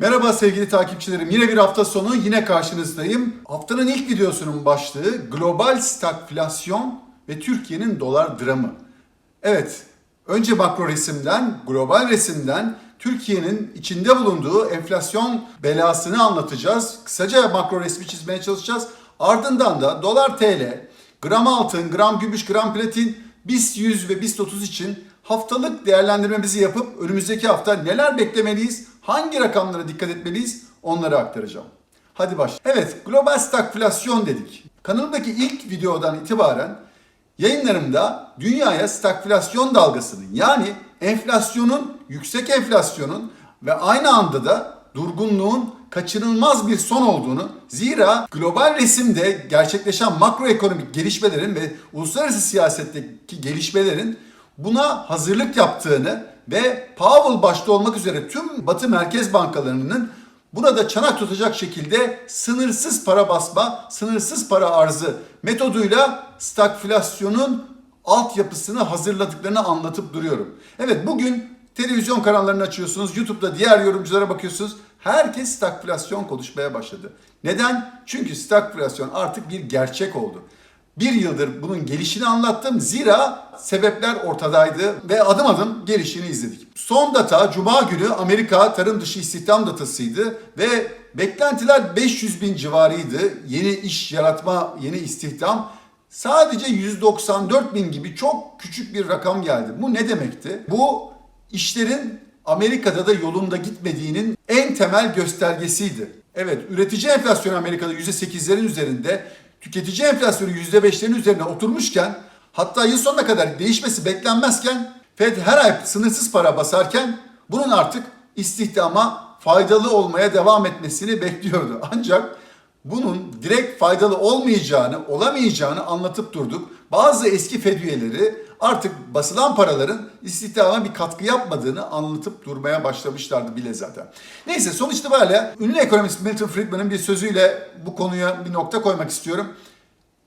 Merhaba sevgili takipçilerim. Yine bir hafta sonu yine karşınızdayım. Haftanın ilk videosunun başlığı global stagflasyon ve Türkiye'nin dolar dramı. Evet, önce makro resimden, global resimden Türkiye'nin içinde bulunduğu enflasyon belasını anlatacağız. Kısaca makro resmi çizmeye çalışacağız. Ardından da dolar TL, gram altın, gram gümüş, gram platin, BIST 100 ve BIST 30 için haftalık değerlendirmemizi yapıp önümüzdeki hafta neler beklemeliyiz, hangi rakamlara dikkat etmeliyiz onları aktaracağım. Hadi baş. Evet, global stagflasyon dedik. Kanalımdaki ilk videodan itibaren yayınlarımda dünyaya stagflasyon dalgasının yani enflasyonun, yüksek enflasyonun ve aynı anda da durgunluğun kaçınılmaz bir son olduğunu, zira global resimde gerçekleşen makroekonomik gelişmelerin ve uluslararası siyasetteki gelişmelerin buna hazırlık yaptığını ve Powell başta olmak üzere tüm Batı merkez bankalarının buna da çanak tutacak şekilde sınırsız para basma, sınırsız para arzı metoduyla stagflasyonun altyapısını hazırladıklarını anlatıp duruyorum. Evet bugün televizyon kanallarını açıyorsunuz, YouTube'da diğer yorumculara bakıyorsunuz. Herkes stagflasyon konuşmaya başladı. Neden? Çünkü stagflasyon artık bir gerçek oldu. Bir yıldır bunun gelişini anlattım. Zira sebepler ortadaydı ve adım adım gelişini izledik. Son data Cuma günü Amerika tarım dışı istihdam datasıydı ve beklentiler 500 bin civarıydı. Yeni iş yaratma, yeni istihdam sadece 194 bin gibi çok küçük bir rakam geldi. Bu ne demekti? Bu işlerin Amerika'da da yolunda gitmediğinin en temel göstergesiydi. Evet, üretici enflasyonu Amerika'da %8'lerin üzerinde, tüketici enflasyonu %5'lerin üzerine oturmuşken, hatta yıl sonuna kadar değişmesi beklenmezken, Fed her ay sınırsız para basarken bunun artık istihdama faydalı olmaya devam etmesini bekliyordu. Ancak bunun direkt faydalı olmayacağını, olamayacağını anlatıp durduk. Bazı eski Fed üyeleri artık basılan paraların istihdama bir katkı yapmadığını anlatıp durmaya başlamışlardı bile zaten. Neyse sonuç itibariyle ünlü ekonomist Milton Friedman'ın bir sözüyle bu konuya bir nokta koymak istiyorum.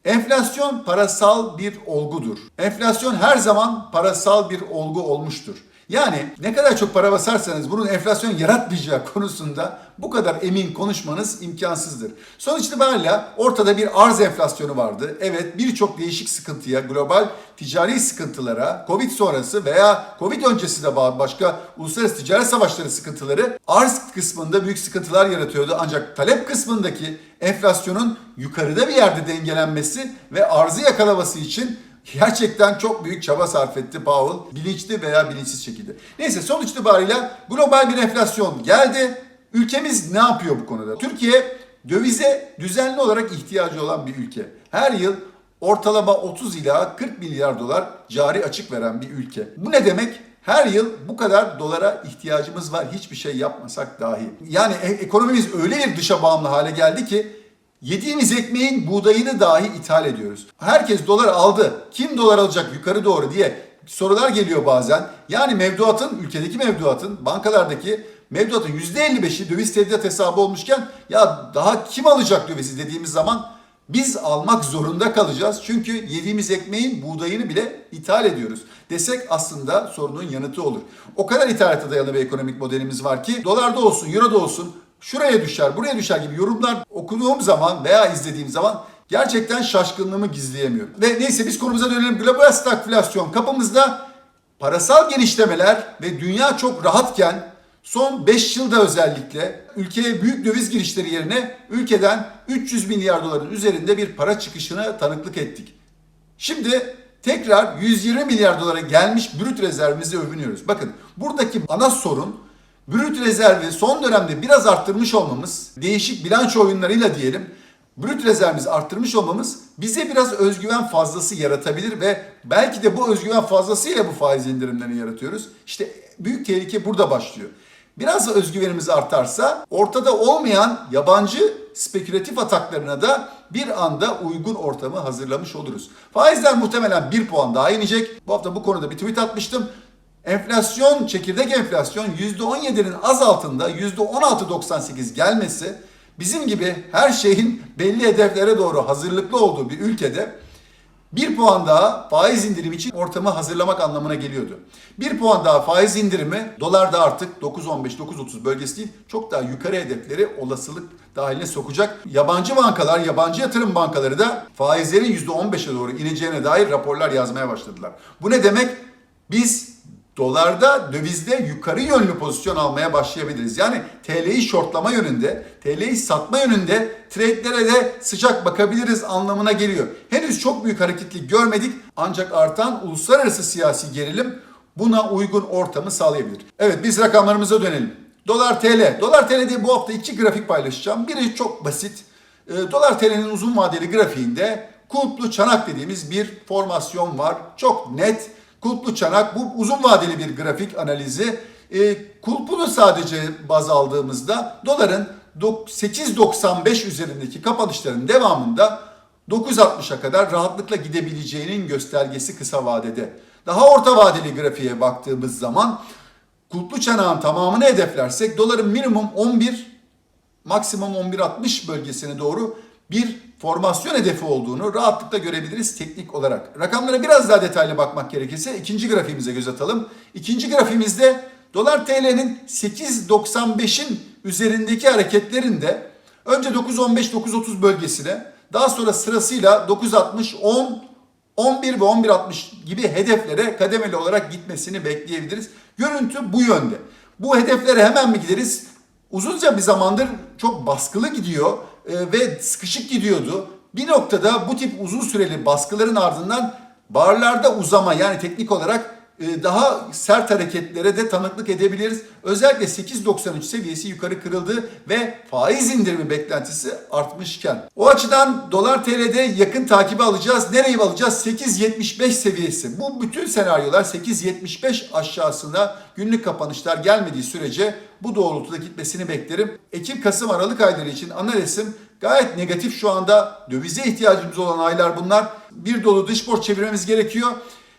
Enflasyon parasal bir olgudur. Enflasyon her zaman parasal bir olgu olmuştur. Yani ne kadar çok para basarsanız bunun enflasyon yaratmayacağı konusunda bu kadar emin konuşmanız imkansızdır. Sonuç itibariyle ortada bir arz enflasyonu vardı. Evet birçok değişik sıkıntıya, global ticari sıkıntılara, Covid sonrası veya Covid öncesi de başka uluslararası ticaret savaşları sıkıntıları arz kısmında büyük sıkıntılar yaratıyordu. Ancak talep kısmındaki enflasyonun yukarıda bir yerde dengelenmesi ve arzı yakalaması için gerçekten çok büyük çaba sarf etti Powell. Bilinçli veya bilinçsiz şekilde. Neyse sonuç itibariyle global bir enflasyon geldi. Ülkemiz ne yapıyor bu konuda? Türkiye dövize düzenli olarak ihtiyacı olan bir ülke. Her yıl ortalama 30 ila 40 milyar dolar cari açık veren bir ülke. Bu ne demek? Her yıl bu kadar dolara ihtiyacımız var hiçbir şey yapmasak dahi. Yani e- ekonomimiz öyle bir dışa bağımlı hale geldi ki Yediğimiz ekmeğin buğdayını dahi ithal ediyoruz. Herkes dolar aldı. Kim dolar alacak yukarı doğru diye sorular geliyor bazen. Yani mevduatın, ülkedeki mevduatın, bankalardaki mevduatın %55'i döviz tevdiat hesabı olmuşken ya daha kim alacak dövizi dediğimiz zaman biz almak zorunda kalacağız. Çünkü yediğimiz ekmeğin buğdayını bile ithal ediyoruz. Desek aslında sorunun yanıtı olur. O kadar ithalata dayalı bir ekonomik modelimiz var ki dolarda olsun, euroda olsun şuraya düşer, buraya düşer gibi yorumlar okuduğum zaman veya izlediğim zaman gerçekten şaşkınlığımı gizleyemiyorum. Ve neyse biz konumuza dönelim. Global stagflasyon kapımızda parasal genişlemeler ve dünya çok rahatken son 5 yılda özellikle ülkeye büyük döviz girişleri yerine ülkeden 300 milyar doların üzerinde bir para çıkışına tanıklık ettik. Şimdi tekrar 120 milyar dolara gelmiş brüt rezervimizi övünüyoruz. Bakın buradaki ana sorun brüt rezervi son dönemde biraz arttırmış olmamız, değişik bilanço oyunlarıyla diyelim, brüt rezervimizi arttırmış olmamız bize biraz özgüven fazlası yaratabilir ve belki de bu özgüven fazlasıyla bu faiz indirimlerini yaratıyoruz. İşte büyük tehlike burada başlıyor. Biraz da özgüvenimiz artarsa ortada olmayan yabancı spekülatif ataklarına da bir anda uygun ortamı hazırlamış oluruz. Faizler muhtemelen bir puan daha inecek. Bu hafta bu konuda bir tweet atmıştım. Enflasyon, çekirdek enflasyon %17'nin az altında %16.98 gelmesi bizim gibi her şeyin belli hedeflere doğru hazırlıklı olduğu bir ülkede Bir puan daha faiz indirimi için ortamı hazırlamak anlamına geliyordu. Bir puan daha faiz indirimi dolarda artık 9.15 9.30 bölgesi değil çok daha yukarı hedefleri olasılık dahiline sokacak. Yabancı bankalar, yabancı yatırım bankaları da faizlerin %15'e doğru ineceğine dair raporlar yazmaya başladılar. Bu ne demek? Biz dolarda, dövizde yukarı yönlü pozisyon almaya başlayabiliriz. Yani TL'yi shortlama yönünde, TL'yi satma yönünde trade'lere de sıcak bakabiliriz anlamına geliyor. Henüz çok büyük hareketli görmedik ancak artan uluslararası siyasi gerilim buna uygun ortamı sağlayabilir. Evet biz rakamlarımıza dönelim. Dolar TL. Dolar TL'de bu hafta iki grafik paylaşacağım. Biri çok basit. E, Dolar TL'nin uzun vadeli grafiğinde kulplu çanak dediğimiz bir formasyon var. Çok net. Kulplu çanak bu uzun vadeli bir grafik analizi. E, kulpunu sadece baz aldığımızda doların 8.95 üzerindeki kapanışların devamında 9.60'a kadar rahatlıkla gidebileceğinin göstergesi kısa vadede. Daha orta vadeli grafiğe baktığımız zaman kulplu çanağın tamamını hedeflersek doların minimum 11 maksimum 11.60 bölgesine doğru bir formasyon hedefi olduğunu rahatlıkla görebiliriz teknik olarak. Rakamlara biraz daha detaylı bakmak gerekirse ikinci grafiğimize göz atalım. İkinci grafiğimizde dolar TL'nin 8.95'in üzerindeki hareketlerinde önce 9.15-9.30 bölgesine daha sonra sırasıyla 9.60, 10, 11 ve 11.60 gibi hedeflere kademeli olarak gitmesini bekleyebiliriz. Görüntü bu yönde. Bu hedeflere hemen mi gideriz? Uzunca bir zamandır çok baskılı gidiyor ve sıkışık gidiyordu. Bir noktada bu tip uzun süreli baskıların ardından barlarda uzama yani teknik olarak e, daha sert hareketlere de tanıklık edebiliriz. Özellikle 8.93 seviyesi yukarı kırıldı ve faiz indirimi beklentisi artmışken. O açıdan dolar TL'de yakın takibi alacağız. Nereyi alacağız? 8.75 seviyesi. Bu bütün senaryolar 8.75 aşağısına günlük kapanışlar gelmediği sürece bu doğrultuda gitmesini beklerim. Ekim, Kasım, Aralık ayları için analizim gayet negatif şu anda. Dövize ihtiyacımız olan aylar bunlar. Bir dolu dış borç çevirmemiz gerekiyor.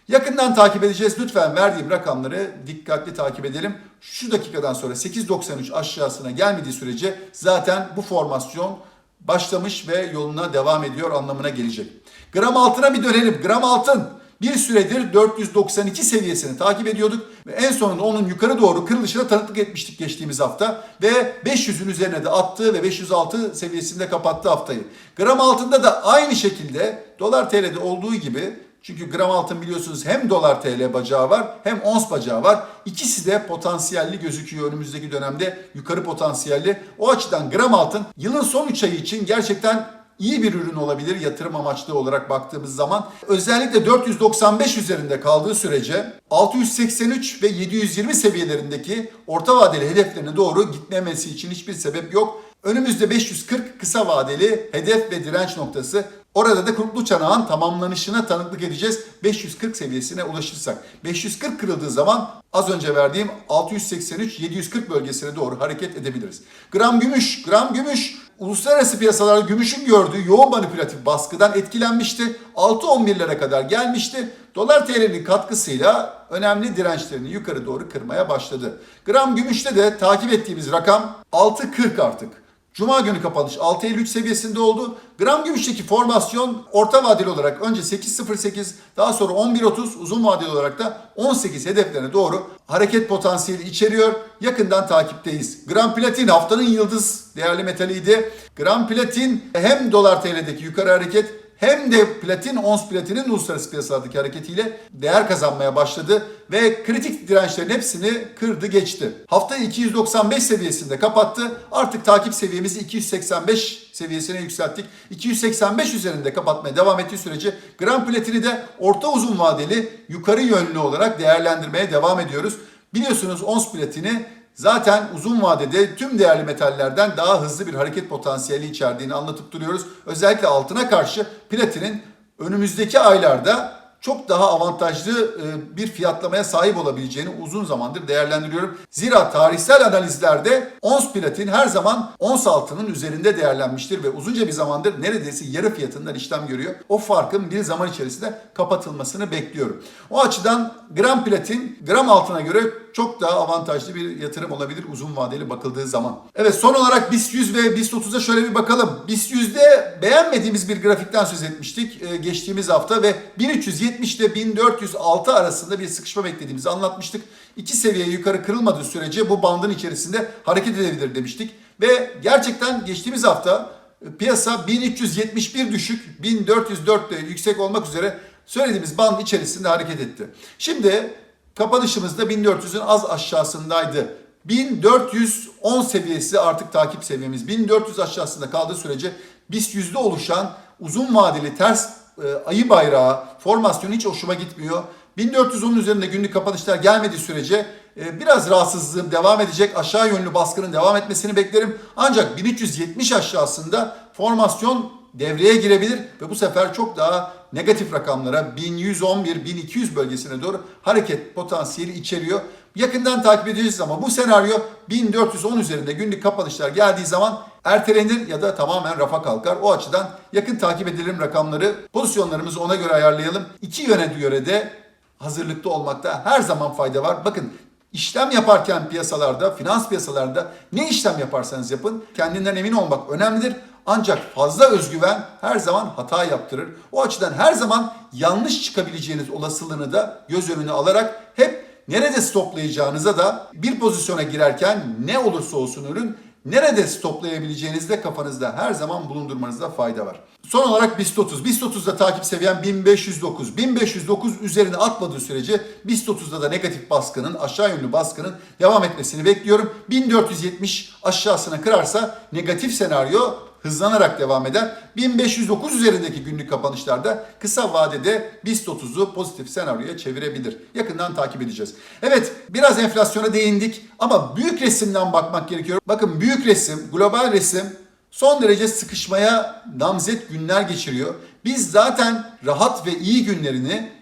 Yakından takip edeceğiz. Lütfen verdiğim rakamları dikkatli takip edelim. Şu dakikadan sonra 8.93 aşağısına gelmediği sürece zaten bu formasyon başlamış ve yoluna devam ediyor anlamına gelecek. Gram altına bir dönelim. Gram altın bir süredir 492 seviyesini takip ediyorduk ve en sonunda onun yukarı doğru kırılışına tanıklık etmiştik geçtiğimiz hafta ve 500'ün üzerine de attı ve 506 seviyesinde kapattı haftayı. Gram altında da aynı şekilde dolar TL'de olduğu gibi çünkü gram altın biliyorsunuz hem dolar TL bacağı var hem ons bacağı var. İkisi de potansiyelli gözüküyor önümüzdeki dönemde yukarı potansiyelli. O açıdan gram altın yılın son 3 ayı için gerçekten iyi bir ürün olabilir yatırım amaçlı olarak baktığımız zaman. Özellikle 495 üzerinde kaldığı sürece 683 ve 720 seviyelerindeki orta vadeli hedeflerine doğru gitmemesi için hiçbir sebep yok. Önümüzde 540 kısa vadeli hedef ve direnç noktası. Orada da kurtlu çanağın tamamlanışına tanıklık edeceğiz. 540 seviyesine ulaşırsak. 540 kırıldığı zaman az önce verdiğim 683-740 bölgesine doğru hareket edebiliriz. Gram gümüş, gram gümüş uluslararası piyasalarda gümüşün gördüğü yoğun manipülatif baskıdan etkilenmişti. 6-11'lere kadar gelmişti. Dolar TL'nin katkısıyla önemli dirençlerini yukarı doğru kırmaya başladı. Gram gümüşte de takip ettiğimiz rakam 6.40 artık. Cuma günü kapanış 6.53 seviyesinde oldu. Gram gümüşteki formasyon orta vadeli olarak önce 8.08 daha sonra 11.30 uzun vadeli olarak da 18 hedeflerine doğru hareket potansiyeli içeriyor. Yakından takipteyiz. Gram platin haftanın yıldız değerli metaliydi. Gram platin hem dolar TL'deki yukarı hareket hem de platin, ons platinin uluslararası piyasalardaki hareketiyle değer kazanmaya başladı ve kritik dirençlerin hepsini kırdı geçti. Haftayı 295 seviyesinde kapattı. Artık takip seviyemizi 285 seviyesine yükselttik. 285 üzerinde kapatmaya devam ettiği sürece gram platini de orta uzun vadeli yukarı yönlü olarak değerlendirmeye devam ediyoruz. Biliyorsunuz ons platini zaten uzun vadede tüm değerli metallerden daha hızlı bir hareket potansiyeli içerdiğini anlatıp duruyoruz. Özellikle altına karşı platinin önümüzdeki aylarda çok daha avantajlı e, bir fiyatlamaya sahip olabileceğini uzun zamandır değerlendiriyorum. Zira tarihsel analizlerde ons platin her zaman ons altının üzerinde değerlenmiştir ve uzunca bir zamandır neredeyse yarı fiyatından işlem görüyor. O farkın bir zaman içerisinde kapatılmasını bekliyorum. O açıdan gram platin gram altına göre çok daha avantajlı bir yatırım olabilir uzun vadeli bakıldığı zaman. Evet son olarak BIST 100 ve BIST 30'a şöyle bir bakalım. BIST 100'de beğenmediğimiz bir grafikten söz etmiştik e, geçtiğimiz hafta ve 1370 ile 1406 arasında bir sıkışma beklediğimizi anlatmıştık. İki seviye yukarı kırılmadığı sürece bu bandın içerisinde hareket edebilir demiştik. Ve gerçekten geçtiğimiz hafta e, piyasa 1371 düşük, 1404 de yüksek olmak üzere söylediğimiz band içerisinde hareket etti. Şimdi kapanışımızda 1400'ün az aşağısındaydı. 1410 seviyesi artık takip seviyemiz. 1400 aşağısında kaldığı sürece BIST yüzde oluşan uzun vadeli ters e, ayı bayrağı formasyonu hiç hoşuma gitmiyor. 1410'un üzerinde günlük kapanışlar gelmediği sürece e, biraz rahatsızlığım devam edecek. Aşağı yönlü baskının devam etmesini beklerim. Ancak 1370 aşağısında formasyon devreye girebilir ve bu sefer çok daha negatif rakamlara 1111-1200 bölgesine doğru hareket potansiyeli içeriyor. Yakından takip edeceğiz ama bu senaryo 1410 üzerinde günlük kapanışlar geldiği zaman ertelenir ya da tamamen rafa kalkar. O açıdan yakın takip edelim rakamları. Pozisyonlarımızı ona göre ayarlayalım. İki yöne göre de hazırlıklı olmakta her zaman fayda var. Bakın işlem yaparken piyasalarda, finans piyasalarında ne işlem yaparsanız yapın kendinden emin olmak önemlidir. Ancak fazla özgüven her zaman hata yaptırır. O açıdan her zaman yanlış çıkabileceğiniz olasılığını da göz önüne alarak hep nerede stoplayacağınıza da bir pozisyona girerken ne olursa olsun ürün nerede stoplayabileceğinizi de kafanızda her zaman bulundurmanızda fayda var. Son olarak BIST 30. BIST 30'da takip seviyen 1509. 1509 üzerine atmadığı sürece BIST 30'da da negatif baskının, aşağı yönlü baskının devam etmesini bekliyorum. 1470 aşağısına kırarsa negatif senaryo hızlanarak devam eder. 1509 üzerindeki günlük kapanışlarda kısa vadede BIST 30'u pozitif senaryoya çevirebilir. Yakından takip edeceğiz. Evet biraz enflasyona değindik ama büyük resimden bakmak gerekiyor. Bakın büyük resim, global resim son derece sıkışmaya namzet günler geçiriyor. Biz zaten rahat ve iyi günlerini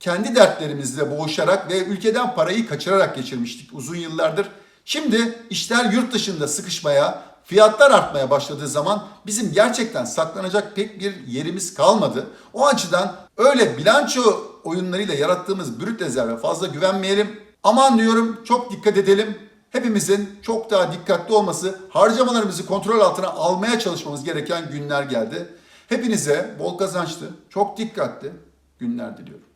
kendi dertlerimizle boğuşarak ve ülkeden parayı kaçırarak geçirmiştik uzun yıllardır. Şimdi işler yurt dışında sıkışmaya, fiyatlar artmaya başladığı zaman bizim gerçekten saklanacak pek bir yerimiz kalmadı. O açıdan öyle bilanço oyunlarıyla yarattığımız brüt rezerve fazla güvenmeyelim. Aman diyorum çok dikkat edelim. Hepimizin çok daha dikkatli olması, harcamalarımızı kontrol altına almaya çalışmamız gereken günler geldi. Hepinize bol kazançlı, çok dikkatli günler diliyorum.